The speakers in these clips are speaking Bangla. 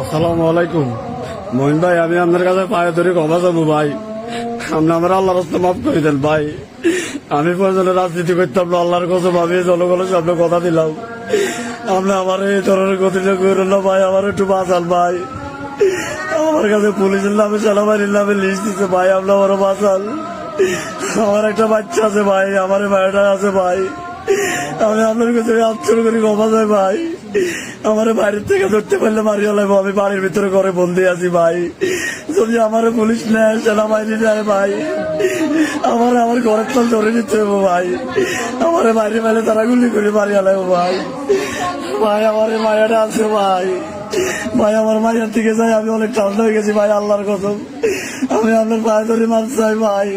আসসালামু আলাইকুম। মহিন ভাই, আমি আপনার কাছে পায়ে ধরে ক্ষমা চাবো ভাই। আপনি আমার আল্লাহর রাস্তা মাফ করে দেন ভাই। আমি প্রয়োজনে রাজনীতি করতাম না, আল্লাহর কাছে ভাবি জনগণের সামনে কথা দিলাম। আপনি আমার এই ধরনের গতিটা করেন না ভাই, আমার একটু বাঁচান ভাই। আমার কাছে পুলিশের নামে, সেনাবাহিনীর নামে লিস্ট দিচ্ছে ভাই, আপনি আমারও বাঁচান। আমার একটা বাচ্চা আছে ভাই আমার ভাইটা আছে ভাই। আমি আপনার কাছে আশ্চর্য করি ক্ষমা যায় ভাই। আমার বাড়ির থেকে ধরতে পারলে মারিয়া লাগবো আমি বাড়ির ভিতরে ঘরে বন্দি আছি ভাই। যদি আমার পুলিশ নেয়, সেনাবাহিনী নেয় ভাই, আমার আমার ঘরের তল ধরে নিতে হবে ভাই। আমার বাইরে মেলে তারা গুলি করে মারিয়া লাগবো ভাই। ভাই, আমার মায়াটা আছে ভাই। ভাই, আমার মায়ের থেকে যাই, আমি অনেক ঠান্ডা হয়ে গেছি ভাই, আল্লাহর কসম। আমি আপনার পায়ে ধরে মাছ চাই ভাই।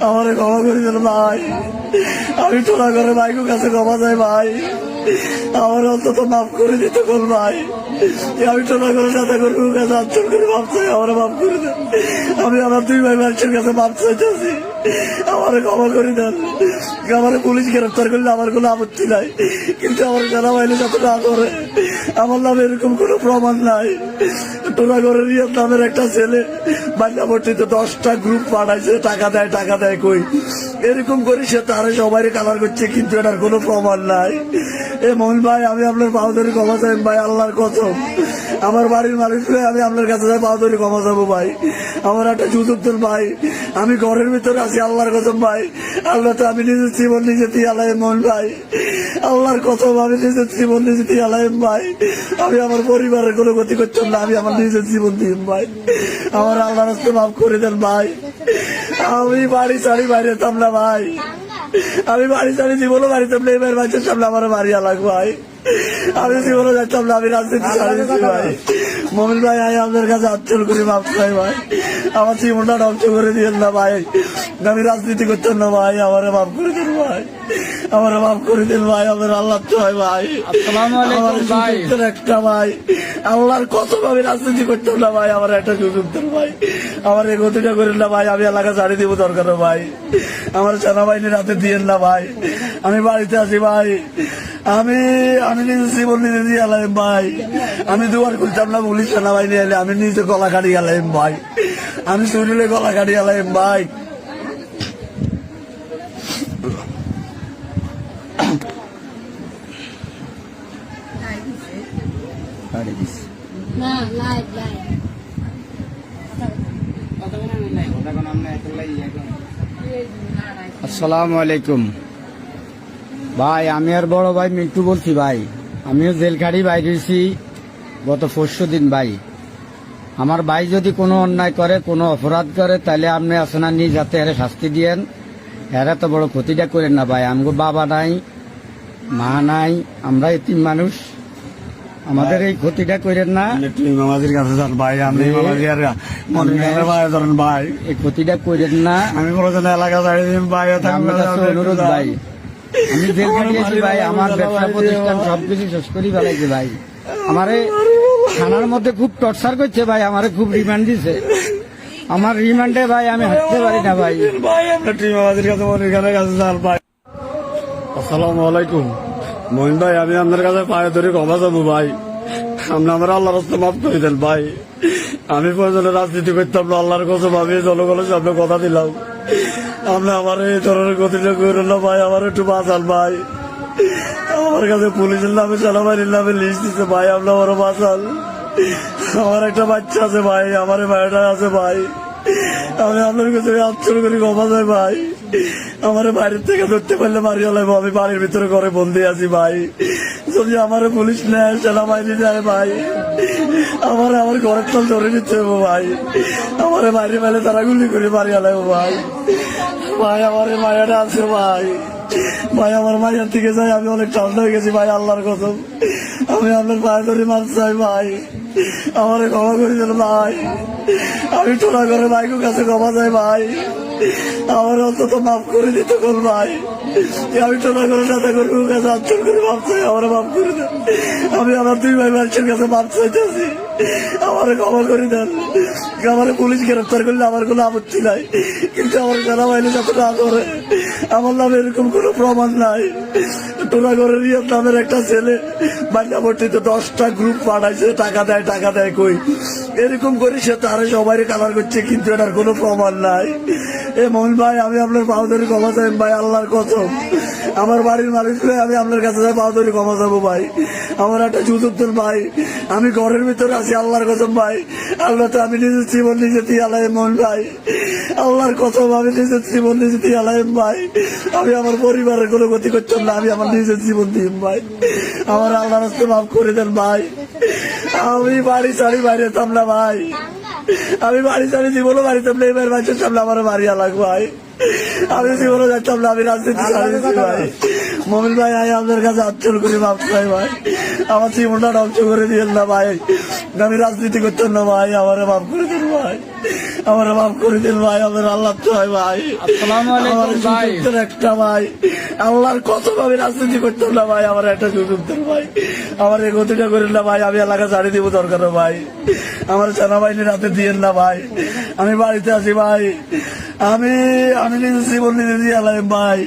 আমার ক্ষমা করে ভাই। আমি টোলা করে ভাইকে কাছে ক্ষমা চাই ভাই। আমার অন্তত মাফ করে দিতে বল ভাই। আমি টোনা করে সাথে করে কাছে আঞ্চল করে মাফ চাই আমার মাফ করে দেন। আমি আমার দুই ভাই মানুষের কাছে মাফ চাইতেছি। আমার ক্ষমা করে দেন। আমার পুলিশ গ্রেফতার করলে আমার কোনো আপত্তি নাই। কিন্তু আমার জানা বাইলে না করে আমার নামে এরকম কোনো প্রমাণ নাই। টোলাগড়ের ইয়ের নামের একটা ছেলে বান্যাবর্তীতে দশটা গ্রুপ পাঠাইছে টাকা দেয় টাকা দেয় কই? এরকম করে সে তারা সবাই কালার করছে, কিন্তু এটার কোনো প্রমাণ নাই। এ মোহন ভাই, আমি আপনার বাহাদুরি ক্ষমা চাই ভাই, আল্লাহর কসম। আমার বাড়ির হয়ে আমি আপনার কাছে যাই বাহাদুরি ক্ষমা চাবো ভাই। আমার একটা সুযোগ দেন ভাই, আমি ঘরের ভিতরে আছি, আল্লাহর কসম ভাই। আল্লাহ তো আমি নিজের জীবন নিজে দিয়ে আলাই মোহন ভাই। আল্লাহর কসম আমি নিজের জীবন নিজে দিয়ে আলাই ভাই। আমি আমার পরিবারের কোনো ক্ষতি করতাম না আমি আমার নিজের জীবন দিই ভাই। আমার আল্লাহ রাস্তা মাফ করে দেন ভাই। আমি বাড়ি ছাড়ি বাইরে যেতাম না ভাই। আমি বাড়ি ছাড়ি জীবনও বাড়ি না এবার বাড়িতে সামনে আমার বাড়ি আলাগ ভাই। আমি জীবনও যাচ্তাম না আমি রাজনীতি ছাড়ি ভাই। মমিন ভাই আমি আপনার কাছে আচ্ছল করে মাফ চাই ভাই। আমার জীবনটা ধ্বংস করে দিয়েন না ভাই। আমি রাজনীতি করতাম না ভাই আমারে মাফ করে দিন ভাই। আমারে মাফ করে দিন ভাই আমার আল্লাহ তো হয় ভাই। আসসালামু আলাইকুম আমার একটা ভাই। আল্লাহর কত আমি রাজনীতি করতাম না ভাই আমার একটা সুযোগ ভাই। আমার এই গতিটা করেন না ভাই আমি এলাকা ছাড়িয়ে দিব দরকার ভাই। আমার সেনাবাহিনীর হাতে দিয়েন না ভাই। আমি বাড়িতে আছি ভাই। আমি আমি নিজে জীবন নিজে দিয়ে এলাম ভাই। আমি দুবার খুলতাম না পুলিশ সেনাবাহিনী এলে আমি নিজে গলা কাটি গেলাম ভাই। আমি শরীরে গলা কাটি গেলাম ভাই। না লাইভ লাইভ আসসালামু আলাইকুম ভাই, আমি আর বড় ভাই মিন্টু বলছি ভাই। আমিও জেলখাড়ি বাইরেছি গত পরশু দিন, ভাই। আমার ভাই যদি কোনো অন্যায় করে, কোনো অপরাধ করে, তাহলে আপনি আসনা নিজ যাতে এর শাস্তি দিয়েন। এরা তো বড় ক্ষতিটা করেন না, ভাই। আমগো বাবা নাই, মা নাই আমরা এতিম মানুষ। আমাদের এই ক্ষতিটা করেন না। একটু ইমামাজির কাছে যান ভাই আমি ইমামাজি আর মনে ভাই ধরেন ভাই। এই ক্ষতিটা করেন না। আমি বলেছেন এলাকা ভাই অনুরোধ ভাই। আমি জেল খাটিয়েছি ভাই আমার ব্যবসা প্রতিষ্ঠান সবকিছু শেষ করি ফেলাইছে ভাই। আমারে থানার মধ্যে খুব টর্চার করছে ভাই আমারে খুব রিমান্ড দিছে। আমার রিমান্ডে ভাই আমি হাঁটতে পারি না ভাই। ভাই আমরা টিম আমাদের কাছে খানের কাছে যান ভাই। আসসালামু আলাইকুম। মহিন ভাই আমি আপনার কাছে পায়ে ধরে ক্ষমা চাবো ভাই। আপনি আমার আল্লাহ রাস্তা মাফ করে দেন ভাই। আমি প্রয়োজনে রাজনীতি করতাম না, আল্লাহর কাছে ভাবি জনগণের সামনে কথা দিলাম। আপনি আমার এই ধরনের গতিটা করেন না ভাই, আমার একটু বাঁচান ভাই। আমার কাছে পুলিশের নামে সেনাবাহিনীর নামে লিস্ট দিচ্ছে ভাই, আপনি আমারও বাঁচান। আমার একটা বাচ্চা আছে ভাই, আমার ভাইটা আছে ভাই। আমি আপনার কাছে আশ্চর্য করি, ক্ষমা চাই ভাই। আমার বাড়ির থেকে ধরতে পারলে মারিয়া লাগবো আমি বাড়ির ভিতরে ঘরে বন্দি আছি ভাই। যদি আমার পুলিশ নেয় সেনাবাহিনী নেয় ভাই। আমার আমার ঘরের তল ধরে নিতে হবে ভাই। আমার বাইরে মেলে তারা গুলি করে মারিয়া লাগবো ভাই। ভাই, আমার মায়াটা আছে ভাই। ভাই, আমার মায়ের থেকে যাই আমি অনেক ঠান্ডা হয়ে গেছি ভাই, আল্লাহর কসম। আমি আপনার পায়ে ধরে মাছ চাই ভাই। আমার ক্ষমা করে দেন ভাই। আমি টোলা করে ভাইকে কাছে ক্ষমা চাই ভাই। আমার অন্তত মাফ করে দিতে কোন ভাই। আমি টোলা করে সাথে করে কাছে আচ্ছল করে মাপ চাই আমার মাফ করে দেন। আমি আমার দুই ভাই মানুষের কাছে মাফ চাইতেছি। আমার ক্ষমা করে দেন। আমার পুলিশ গ্রেফতার করলে আমার কোনো আপত্তি নাই। কিন্তু আমার জানা বাইলে যত না করে আমার নামে এরকম কোনো প্রমাণ নাই। টোনাগড়ের রিয়াদ নামের একটা ছেলে বান্যাপট্টিতে দশটা গ্রুপ পাঠাইছে, টাকা দেয় টাকা দেয় কই? এরকম করে সে তারা সবাই কালার করছে, কিন্তু এটার কোনো প্রমাণ নাই। এ মোহন ভাই, আমি আপনার পাউদারি ক্ষমা চাই ভাই, আল্লাহর কসম। আমার বাড়ির হয়ে আমি আপনার কাছে যাই পাউদারি ক্ষমা চাবো ভাই। আমার একটা যুদ্ধের ভাই, আমি ঘরের ভিতরে আছি, আল্লাহর কসম ভাই। আল্লাহ তো আমি নিজের জীবন নিজে দিয়ে আলাই মোহন ভাই। আল্লাহর কসম আমি নিজের জীবন নিজে দিয়ে আলাই ভাই আমি আমার পরিবারের কোনো ক্ষতি করতাম না আমি আমার নিজের জীবন দিই ভাই। আমার আল্লাহ রাস্তে মাফ করে দেন ভাই। আমি বাড়ি ছাড়ি বাইরে যেতাম না ভাই। আমি বাড়ি ছাড়ি জীবনও বাড়ি থাকলে এবার বাচ্চার সামনে আমার বাড়ি আলাগ ভাই। আমি জীবনও যাচ্তাম না আমি রাজনীতি ছাড়িয়েছি ভাই। মমিন ভাই আই আপনার কাছে আচ্ছল করে মাফ চাই ভাই। আমার জীবনটা ধ্বংস করে দিয়েন না ভাই। আমি রাজনীতি করতাম না ভাই আমারে মাফ করে দেন ভাই। আমারে মাফ করে দিন ভাই আমার আল্লাহ চাই ভাই। আমার ভাই। সুযোগের একটা ভাই। আল্লাহর কত ভাবে রাজনীতি করতাম না ভাই আমার একটা সুযোগ দেন ভাই। আমার এই গতিটা করেন না ভাই আমি এলাকা ছাড়ি দিব দরকার ভাই। আমার সেনাবাহিনীর হাতে দিয়েন না ভাই। আমি বাড়িতে আছি ভাই। আমি আমি নিজে জীবন নিজে দিয়ে এলাম ভাই।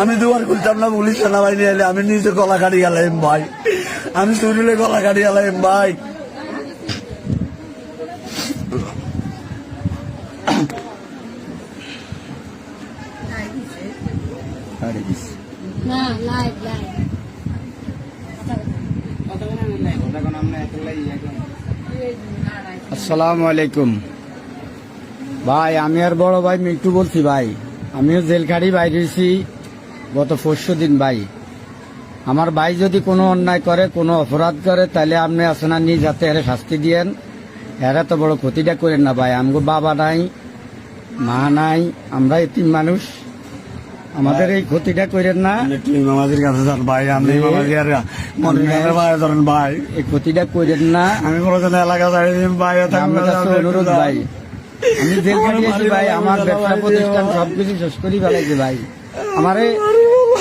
আমি দুয়ার খুলতাম না পুলিশ সেনাবাহিনী এলে আমি নিজে গলা কাটি এলাম ভাই। আমি চুরিলে গলা কাটি এলাম ভাই আরে দিস। না লাইভ লাইভ আসসালামু আলাইকুম। ভাই, আমি আর বড় ভাই মিন্টু বলছি, ভাই। আমিও জেলখাড়ি বাইরে হয়েছি গত পরশু দিন, ভাই। আমার ভাই যদি কোনো অন্যায় করে, কোনো অপরাধ করে, তাহলে আপনি আসনা নিজ যাতে এর শাস্তি দিয়েন। এরা তো বড় ক্ষতিটা করেন না, ভাই। আমগো বাবা নাই, মা নাই আমরা এতিম মানুষ। আমাদের এই ক্ষতিটা করেন না। একটু ইমামাজির কাছে যান? ভাই আর ভাই ধরেন ভাই। এই ক্ষতিটা করেন না। আমি কোনোদিন এলাকা ভাই আমার কাছে অনুরোধ ভাই। আমি জেল খাটিয়েছি ভাই আমার ব্যবসা প্রতিষ্ঠান সবকিছু শেষ করি ফেলাইছে ভাই। আমারে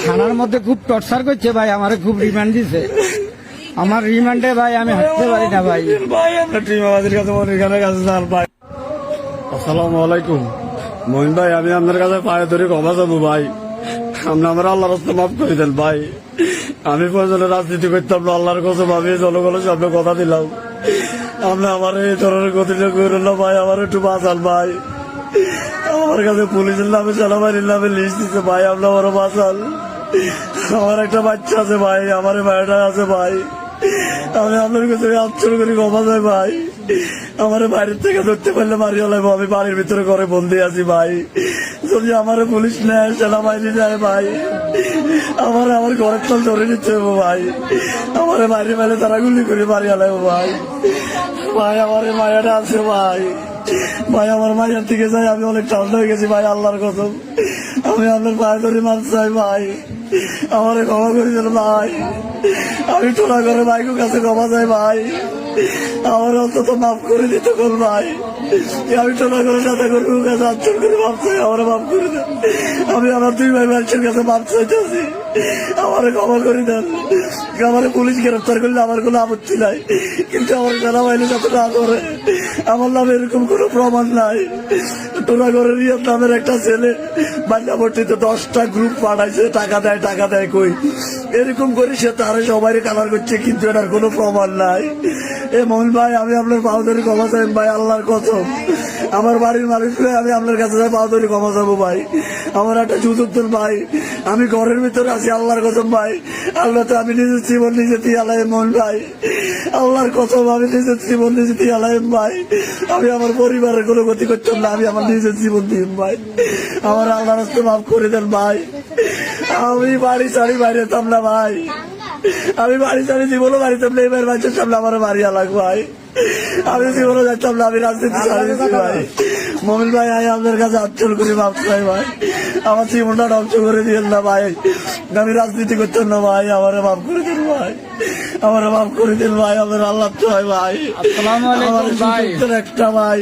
থানার মধ্যে খুব টর্চার করছে ভাই আমারে খুব রিমান্ড দিছে। আমার রিমান্ডে ভাই আমি হাঁটতে পারি না ভাই। ভাই আমরা টিম আমাদের কাছে মনির কাছে যান ভাই। আসসালামু আলাইকুম। মহিন ভাই, আমি আপনার কাছে পায়ে ধরে ক্ষমা চাবো ভাই। আপনি আমার আল্লাহর রাস্তা মাফ করে দেন ভাই। আমি প্রয়োজনে রাজনীতি করতাম না, আল্লাহর কাছে ভাবি জনগণের সামনে কথা দিলাম। আপনি আমার এই ধরনের গতিটা করেন না ভাই, আমার একটু বাঁচান ভাই। আমার কাছে পুলিশের নামে, সেনাবাহিনীর নামে লিস্ট দিচ্ছে ভাই, আপনি আমারও বাঁচান। আমার একটা বাচ্চা আছে ভাই আমার ভাইটা আছে ভাই। আমি আপনার কাছে আশ্চর্য করি ক্ষমা চাই ভাই। আমার বাইরের থেকে ধরতে পারলে মারিয়ে লাগবো আমি বাড়ির ভিতরে ঘরে বন্দি আছি ভাই। যদি আমার পুলিশ নেয়, সেনাবাহিনী নেয় ভাই। আমার আমার ঘরের তল ধরে নিচ্ছে ভাই। আমার বাইরে বাইরে তারা গুলি করে মারি লাগবো ভাই। ভাই, আমার মায়াটা আছে ভাই। ভাই, আমার মায়ের থেকে যাই, আমি অনেক ঠান্ডা হয়ে গেছি ভাই, আল্লাহর কসম। আমি আপনার পায়ে ধরে মার চাই ভাই। আমার ক্ষমা করে দিল ভাই। আমি টোলা করে ভাইকের কাছে ক্ষমা চাই ভাই। আমার অন্তত মাফ করে দিতে কর ভাই। আমি টোলা করে সাথে করে ওর কাছে আচ্ছর করে চাই আমার মাফ করে দেন আমি আমার দুই ভাই মানুষের কাছে মাফ চাইতেছি আমার ক্ষমা করে দেন। আমার পুলিশ গ্রেফতার করলে আমার কোনো আপত্তি নাই। কিন্তু আমার সেনাবাহিনী যত না করে, আমার নামে এরকম কোনো প্রমাণ নাই। টোনাগড়ের রিয়াদ নামের একটা ছেলে বান্যাপট্টিতে দশটা গ্রুপ পাঠাইছে, টাকা দেয় টাকা দেয় কই। এরকম করে সে তারা সবাই কালার করছে, কিন্তু এটার কোনো প্রমাণ নাই। এ মোহন ভাই, আমি আপনার পাউদারি ক্ষমা চাই। ভাই, আল্লাহর কসম। আমার বাড়ির হয়ে আমি আপনার কাছে যাই পাউদারি ক্ষমা চাবো ভাই। আমার একটা যুদ্ধের ভাই। আমি ঘরের ভিতরে আছি, আল্লাহর কসম ভাই। আল্লাহ তো আমি নিজের জীবন নিজে দিয়ে মন ভাই। আল্লাহর কসম, আমি নিজের জীবন নিজে দিয়ে আলাই ভাই। আমি আমার পরিবারের কোনো ক্ষতি করতাম না, আমি আমার নিজের জীবন দিই ভাই। আমার আল্লাহ রাস্তা মাফ করে দেন ভাই। আমি বাড়ি ছাড়ি বাইরে যেতাম না ভাই। আমি বাড়ি ছাড়ি জীবনও বাড়ি থাকলে এবার বাচ্চার সামনে আমার বাড়ি আলাগ ভাই। আমি জীবনও যাচ্ছিলাম না আমি রাজনীতি ভাই। মমিন ভাই আই আপনার কাছে আচ্ছল করে মাফ চাই ভাই। আমার জীবনটা ধ্বংস করে দিয়েন না ভাই। আমি রাজনীতি করতাম না ভাই আমারে মাফ করে দিন ভাই। আমার মাফ করে দিন ভাই আমার আল্লাহ চাই ভাই। আমার একটা ভাই।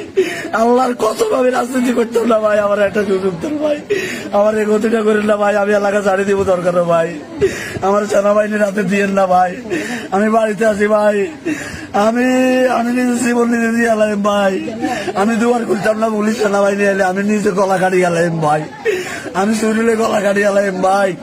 আল্লাহর কত ভাবে রাজনীতি করতাম না ভাই আমার একটা সুযোগ দেন ভাই। আমার এই গতিটা করেন না ভাই আমি এলাকা ছাড়ি দিব দরকার ভাই। আমার সেনাবাহিনীর হাতে দিয়েন না ভাই। আমি বাড়িতে আছি ভাই। আমি আমি নিজে জীবন নিজে দিয়ে এলাম ভাই। আমি দুবার খুলতাম না, পুলিশ সেনাবাহিনী এলে আমি নিজে গলা কাটি গেলাম ভাই। আমি শরীরে গলা কাটি আলাইম ভাই।